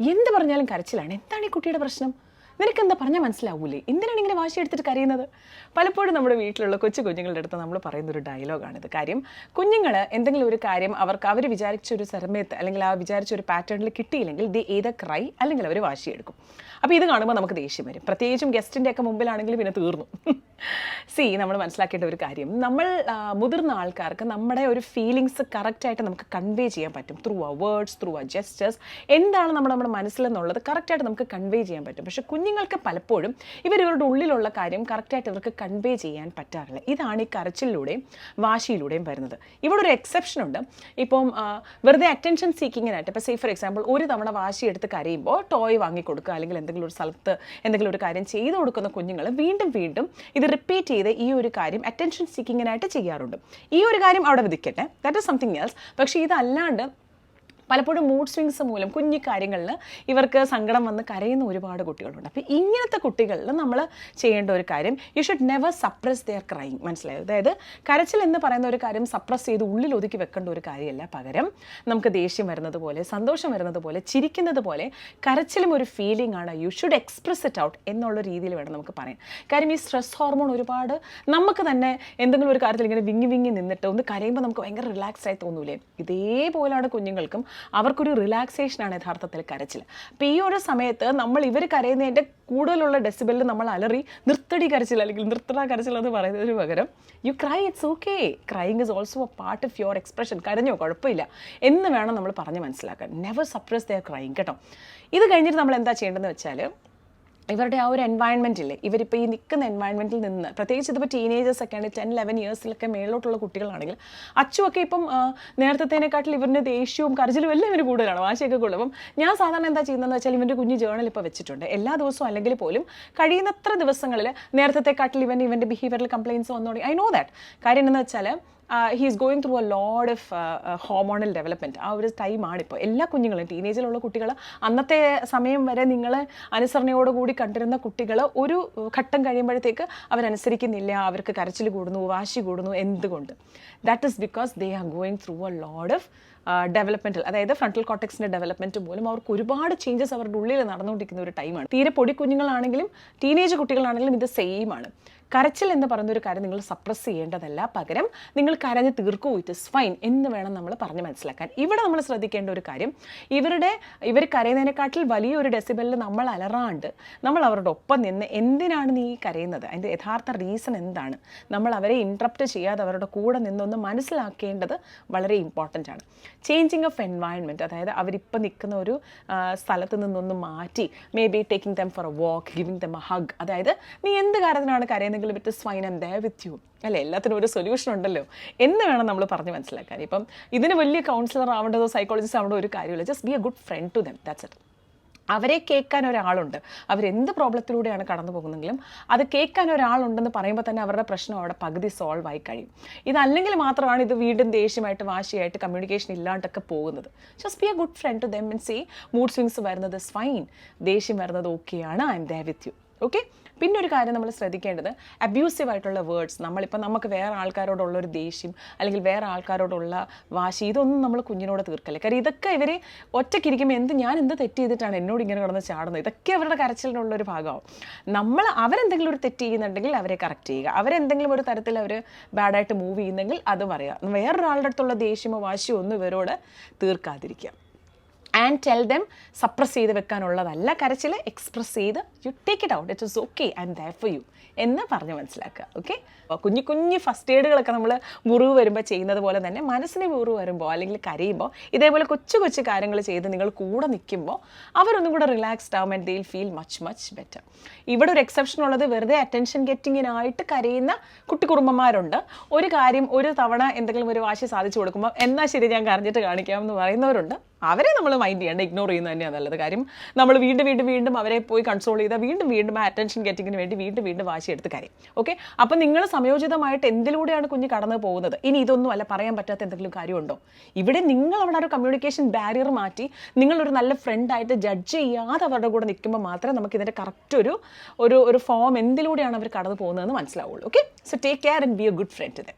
എന്ത് പറഞ്ഞാലും കരച്ചിലാണ്. എന്താണ് ഈ കുട്ടിയുടെ പ്രശ്നം? നിനക്ക് എന്താ പറഞ്ഞാൽ മനസ്സിലാവൂലേ? എന്തിനാണ് ഇങ്ങനെ വാശി എടുത്തിട്ട് കരയുന്നത്? പലപ്പോഴും നമ്മുടെ വീട്ടിലുള്ള കൊച്ചു കുഞ്ഞുങ്ങളുടെ അടുത്ത് നമ്മൾ പറയുന്ന ഒരു ഡയലോഗാണിത്. കാര്യം കുഞ്ഞുങ്ങൾ എന്തെങ്കിലും ഒരു കാര്യം അവർക്ക് അവർ വിചാരിച്ച ഒരു സമയത്ത് അല്ലെങ്കിൽ ആ വിചാരിച്ച ഒരു പാറ്റേണിൽ കിട്ടിയില്ലെങ്കിൽ ദേ ഏത ക്രൈ അല്ലെങ്കിൽ അവർ വാശിയെടുക്കും. അപ്പോൾ ഇത് കാണുമ്പോൾ നമുക്ക് ദേഷ്യം വരും. പ്രത്യേകിച്ചും ഗസ്റ്റിന്റെ ഒക്കെ മുമ്പിലാണെങ്കിൽ പിന്നെ തീർന്നു. സി നമ്മൾ മനസ്സിലാക്കേണ്ട ഒരു കാര്യം. നമ്മൾ മുതിർന്ന ആൾക്കാർക്ക് നമ്മുടെ ഒരു ഫീലിങ്സ് കറക്റ്റായിട്ട് നമുക്ക് കൺവേ ചെയ്യാൻ പറ്റും. ത്രൂ ആ വേർഡ്സ് ത്രൂ ആ ജസ്റ്റേഴ്സ് എന്താണ് നമ്മുടെ നമ്മുടെ മനസ്സിലെന്നുള്ളത് കറക്റ്റായിട്ട് നമുക്ക് കൺവേ ചെയ്യാൻ പറ്റും. പക്ഷേ കുഞ്ഞുങ്ങൾക്ക് പലപ്പോഴും ഇവർ ഇവരുടെ ഉള്ളിലുള്ള കാര്യം കറക്റ്റായിട്ട് ഇവർക്ക് കൺവേ ചെയ്യാൻ പറ്റാറില്ല. ഇതാണ് ഈ കരച്ചിലൂടെയും വാശിയിലൂടെയും വരുന്നത്. ഇവിടെ ഒരു എക്സെപ്ഷൻ ഉണ്ട്. ഇപ്പം വെറുതെ അറ്റൻഷൻ സീക്കിങ്ങിനായിട്ട് ഇപ്പോൾ സേ ഫോർ എക്സാമ്പിൾ ഒരു തവണ വാശി എടുത്ത് കരയുമ്പോൾ ടോയ് വാങ്ങിക്കൊടുക്കുക അല്ലെങ്കിൽ എന്തെങ്കിലും ഒരു സ്ഥലത്ത് എന്തെങ്കിലും ഒരു കാര്യം ചെയ്തു കൊടുക്കുന്ന കുഞ്ഞുങ്ങൾ വീണ്ടും വീണ്ടും ഇത് റിപ്പീറ്റ് ചെയ്ത് ഈ ഒരു കാര്യം അറ്റൻഷൻ സീക്കിങ്ങിനായിട്ട് ചെയ്യാറുണ്ട്. ഈ ഒരു കാര്യം അവിടെ വിധിക്കട്ടെ. ദാറ്റ് ഇസ് സംതിങ് എൽസ് പക്ഷേ ഇതല്ലാണ്ട് പലപ്പോഴും മൂഡ് സ്വിങ്സ് മൂലം കുഞ്ഞു കാര്യങ്ങളിൽ ഇവർക്ക് സങ്കടം വന്ന് കരയുന്ന ഒരുപാട് കുട്ടികളുണ്ട്. അപ്പോൾ ഇങ്ങനത്തെ കുട്ടികളിൽ നമ്മൾ ചെയ്യേണ്ട ഒരു കാര്യം you should never suppress their crying മനസ്സിലായത് അതായത് കരച്ചിൽ എന്ന് പറയുന്ന ഒരു കാര്യം സപ്രസ് ചെയ്ത് ഉള്ളിൽ ഒതുക്കി വെക്കേണ്ട ഒരു കാര്യമല്ല. പകരം നമുക്ക് ദേഷ്യം വരുന്നത് പോലെ സന്തോഷം വരുന്നത് പോലെ ചിരിക്കുന്നത് പോലെ കരച്ചിലും ഒരു ഫീലിംഗ് ആണ് you should express it out എന്നുള്ള രീതിയിൽ വേണം നമുക്ക് പറയാൻ. കാര്യം ഈ സ്ട്രെസ് ഹോർമോൺ ഒരുപാട് നമുക്ക് തന്നെ എന്തെങ്കിലും ഒരു കാര്യത്തിൽ ഇങ്ങനെ വിങ്ങി വിങ്ങി നിന്നിട്ട് ഒന്ന് കരയുമ്പോൾ നമുക്ക് ഭയങ്കര റിലാക്സ് ആയി തോന്നൂലേ? ഇതേപോലെയാണ് കുഞ്ഞുങ്ങൾക്കും അവർക്കൊരു റിലാക്സേഷനാണ് യഥാർത്ഥത്തിൽ കരച്ചിൽ. അപ്പോൾ ഈ ഒരു സമയത്ത് നമ്മൾ ഇവർ കരയുന്നതിന്റെ കൂടുതലുള്ള ഡെസിബലിൽ നമ്മൾ അലറി നിർത്തടി കരച്ചിൽ അല്ലെങ്കിൽ നിർത്തട കരച്ചിൽ എന്ന് പറയുന്നതിന് പകരം you cry it's okay crying is also a part of your expression കരഞ്ഞോ കുഴപ്പമില്ല. എന്ന് വേണം നമ്മൾ പറഞ്ഞ് മനസ്സിലാക്കാൻ. നെവർ സപ്രസ് ദയർ ക്രൈങ് കേട്ടോ. ഇത് കഴിഞ്ഞിട്ട് നമ്മൾ എന്താ ചെയ്യേണ്ടതെന്ന് വെച്ചാൽ ഇവരുടെ ആ ഒരു എൻവയൺമെന്റ് ഇല്ലേ? ഇവരിപ്പോൾ ഈ നിൽക്കുന്ന എൻവയൺമെന്റിൽ നിന്ന് പ്രത്യേകിച്ച് ഇതിപ്പോൾ ടീനേജേഴ്സ് ഒക്കെയാണ് ടെൻ ലെവൻ ഇയേഴ്സിലൊക്കെ മേളിലോട്ടുള്ള കുട്ടികളാണെങ്കിൽ അച്ചുമൊക്കെ ഇപ്പം നേരത്തേനേക്കാട്ടിൽ ഇവരുടെ ദേഷ്യവും കരച്ചിലും എല്ലാം ഇവർ കൂടുതലാണ് വാശിയൊക്കെ കൂടുതൽ. അപ്പം ഞാൻ സാധാരണ എന്താ ചെയ്യുന്നതെന്ന് വെച്ചാൽ ഇവന്റെ കുഞ്ഞ് ജേണൽ ഇപ്പോൾ വെച്ചിട്ടുണ്ട്. എല്ലാ ദിവസവും അല്ലെങ്കിൽ പോലും കഴിയുന്നത്ര ദിവസങ്ങളിൽ നേരത്തേക്കാട്ടിൽ ഇവൻ ഇവന്റെ ബിഹേവിയറൽ കംപ്ലയിൻസ് വന്നോടി. ഐ നോ ദാറ്റ് കാര്യം എന്താണെന്ന് വെച്ചാൽ he is going through a load of hormonal development ആ ഒരു ടൈമാണ് ഇപ്പോൾ എല്ലാ കുഞ്ഞുങ്ങളും ടീനേജിലുള്ള കുട്ടികൾ അന്നത്തെ സമയം വരെ നിങ്ങൾ അനുസരണയോടുകൂടി കണ്ടിരുന്ന കുട്ടികൾ ഒരു ഘട്ടം കഴിയുമ്പോഴത്തേക്ക് അവരനുസരിക്കുന്നില്ല അവർക്ക് കരച്ചിൽ കൂടുന്നു വാശി കൂടുന്നു എന്തുകൊണ്ട്? That is because they are going through a load of developmental അതായത് ഫ്രണ്ടൽ കോട്ടക്സിന്റെ ഡെവലപ്മെന്റ് പോലും അവർക്ക് ഒരുപാട് ചേഞ്ചസ് അവരുടെ ഉള്ളിൽ നടന്നുകൊണ്ടിരിക്കുന്ന ഒരു ടൈമാണ് തീരെ പൊടി കുഞ്ഞുങ്ങളാണെങ്കിലും ടീനേജ് കുട്ടികളാണെങ്കിലും ഇത് സെയിം ആണ്. കരച്ചിൽ എന്ന് പറയുന്ന ഒരു കാര്യം നിങ്ങൾ സപ്രസ് ചെയ്യേണ്ടതല്ല. പകരം നിങ്ങൾ കരഞ്ഞ് തീർക്കൂ ഇറ്റ് ഇസ് ഫൈൻ എന്ന് വേണം നമ്മൾ പറഞ്ഞ് മനസ്സിലാക്കാൻ. ഇവിടെ നമ്മൾ ശ്രദ്ധിക്കേണ്ട ഒരു കാര്യം ഇവരുടെ ഇവർ കരയുന്നതിനെക്കാട്ടിൽ വലിയൊരു ഡെസിബലിൽ നമ്മൾ അലറാണ്ട് നമ്മൾ അവരുടെ ഒപ്പം നിന്ന് എന്തിനാണ് നീ കരയുന്നത്? അതിന്റെ യഥാർത്ഥ റീസൺ എന്താണ്? നമ്മൾ അവരെ ഇൻട്രപ്റ്റ് ചെയ്യാതെ അവരുടെ കൂടെ നിന്നൊന്ന് മനസ്സിലാക്കേണ്ടത് വളരെ ഇമ്പോർട്ടന്റ് ആണ്. ചേഞ്ചിങ് ഓഫ് എൻവയൺമെന്റ് അതായത് അവരിപ്പോൾ നിൽക്കുന്ന ഒരു സ്ഥലത്ത് നിന്നൊന്ന് മാറ്റി maybe taking them for a walk giving them a hug അതായത് നീ എന്ത് കാര്യത്തിനാണ് കരയുന്നെങ്കിലും വിത്ത് സ്വൈൻ ആൻഡ് ദയ വിത്ത് യു അല്ലേ? എല്ലാത്തിനും ഒരു സൊല്യൂഷൻ ഉണ്ടല്ലോ. എന്ന് വേണം നമ്മൾ പറഞ്ഞ് മനസ്സിലാക്കാൻ. ഇപ്പം ഇതിന് വലിയ കൗൺസിലർ ആവേണ്ടതോ സൈക്കോളജിസ്റ്റ് ആവേണ്ടതോ ഒരു കാര്യമില്ല. Just be a good friend to them that's it അവരെ കേൾക്കാൻ ഒരാളുണ്ട്. അവരെന്ത് പ്രോബ്ലത്തിലൂടെയാണ് കടന്നു പോകുന്നെങ്കിലും അത് കേൾക്കാൻ ഒരാളുണ്ടെന്ന് പറയുമ്പോൾ തന്നെ അവരുടെ പ്രശ്നം അവിടെ പകുതി സോൾവ് ആയി കഴിയും. ഇതല്ലെങ്കിൽ മാത്രമാണ് ഇത് വീണ്ടും ദേഷ്യമായിട്ട് വാശിയായിട്ട് കമ്മ്യൂണിക്കേഷൻ ഇല്ലാണ്ടൊക്കെ പോകുന്നത്. Just be a good friend to them means ഈ മൂഡ് സ്വിങ്സ് വരുന്നത് ഫൈൻ ദേഷ്യം വരുന്നത് ഓക്കെയാണ് I'm there with you okay പിന്നെ ഒരു കാര്യം നമ്മൾ ശ്രദ്ധിക്കേണ്ടത് അബ്യൂസീവ് ആയിട്ടുള്ള വേർഡ്സ് നമ്മളിപ്പോൾ നമുക്ക് വേറെ ആൾക്കാരോടുള്ള ഒരു ദേഷ്യം അല്ലെങ്കിൽ വേറെ ആൾക്കാരോടുള്ള വാശി ഇതൊന്നും നമ്മൾ കുഞ്ഞിനോട് തീർക്കല്ലേ? കാര്യം ഇതൊക്കെ ഇവർ ഒറ്റയ്ക്കിരിക്കുമ്പോൾ എന്ത് ഞാൻ എന്ത് തെറ്റ് ചെയ്തിട്ടാണ് എന്നോട് ഇങ്ങനെ കിടന്ന് ചാടുന്നത്? ഇതൊക്കെ അവരുടെ കരച്ചിലിനുള്ള ഒരു ഭാഗമാവും. നമ്മൾ അവരെന്തെങ്കിലും ഒരു തെറ്റ് ചെയ്യുന്നുണ്ടെങ്കിൽ അവരെ കറക്റ്റ് ചെയ്യുക. അവരെന്തെങ്കിലും ഒരു തരത്തിൽ അവർ ബാഡായിട്ട് മൂവ് ചെയ്യുന്നെങ്കിൽ അത് പറയുക. വേറൊരാളുടെ അടുത്തുള്ള ദേഷ്യമോ വാശിയോ ഒന്നും ഇവരോട് തീർക്കാതിരിക്കുക. ആൻഡ് ടെൽ ദം സപ്രസ് ചെയ്ത് വെക്കാനുള്ളതല്ല. കരച്ചിൽ എക്സ്പ്രസ് ചെയ്ത് you take it out it is okay I'm there for you എന്ന് പറഞ്ഞ് മനസ്സിലാക്കുക. ഓക്കെ കുഞ്ഞു കുഞ്ഞു ഫസ്റ്റ് എയ്ഡുകളൊക്കെ നമ്മൾ മുറിവ് വരുമ്പോൾ ചെയ്യുന്നത് പോലെ തന്നെ മനസ്സിന് മുറിവ് വരുമ്പോൾ അല്ലെങ്കിൽ കരയുമ്പോൾ ഇതേപോലെ കൊച്ചു കൊച്ചു കാര്യങ്ങൾ ചെയ്ത് നിങ്ങൾ കൂടെ നിൽക്കുമ്പോൾ അവരൊന്നും കൂടെ റിലാക്സ്ഡ് ആവും and they'll feel much much better ഇവിടെ ഒരു എക്സെപ്ഷൻ ഉള്ളത് വെറുതെ അറ്റൻഷൻ ഗെറ്റിങ്ങിനായിട്ട് കരയുന്ന കുട്ടി കുടുംബന്മാരുണ്ട്. ഒരു കാര്യം ഒരു തവണ എന്തെങ്കിലും ഒരു വാശി സാധിച്ചു കൊടുക്കുമ്പോൾ എന്നാൽ ശരി ഞാൻ കരഞ്ഞിട്ട് കാണിക്കാം എന്ന് പറയുന്നവരുണ്ട്. അവരെ നമ്മൾ മൈൻഡ് ചെയ്യേണ്ട ഇഗ്നോർ ചെയ്യുന്നത് തന്നെയാണ് നല്ലത്. കാര്യം നമ്മൾ വീണ്ടും വീണ്ടും വീണ്ടും അവരെ പോയി കൺസോൾ ചെയ്താൽ വീണ്ടും വീണ്ടും അറ്റൻഷൻ ഗെറ്റിങ്ങിന് വേണ്ടി വീണ്ടും വീണ്ടും വാശി എടുത്ത് കാര്യം. ഓക്കെ അപ്പം നിങ്ങൾ സംയോജിതമായിട്ട് എന്തിലൂടെയാണ് കുഞ്ഞ് കടന്നു പോകുന്നത്? ഇനി ഇതൊന്നും അല്ല പറയാൻ പറ്റാത്ത എന്തെങ്കിലും കാര്യമുണ്ടോ? ഇവിടെ നിങ്ങൾ അവിടെ ഒരു കമ്മ്യൂണിക്കേഷൻ ബാരിയർ മാറ്റി നിങ്ങളൊരു നല്ല ഫ്രണ്ടായിട്ട് ജഡ്ജ് ചെയ്യാതെ അവരുടെ കൂടെ നിൽക്കുമ്പോൾ മാത്രമേ നമുക്ക് ഇതിന്റെ കറക്റ്റ് ഒരു ഒരു ഫോം എന്തിലൂടെയാണ് അവർ കടന്നു പോകുന്നതെന്ന് മനസ്സിലാവുള്ളൂ. Okay so take care and be a good friend ഇത്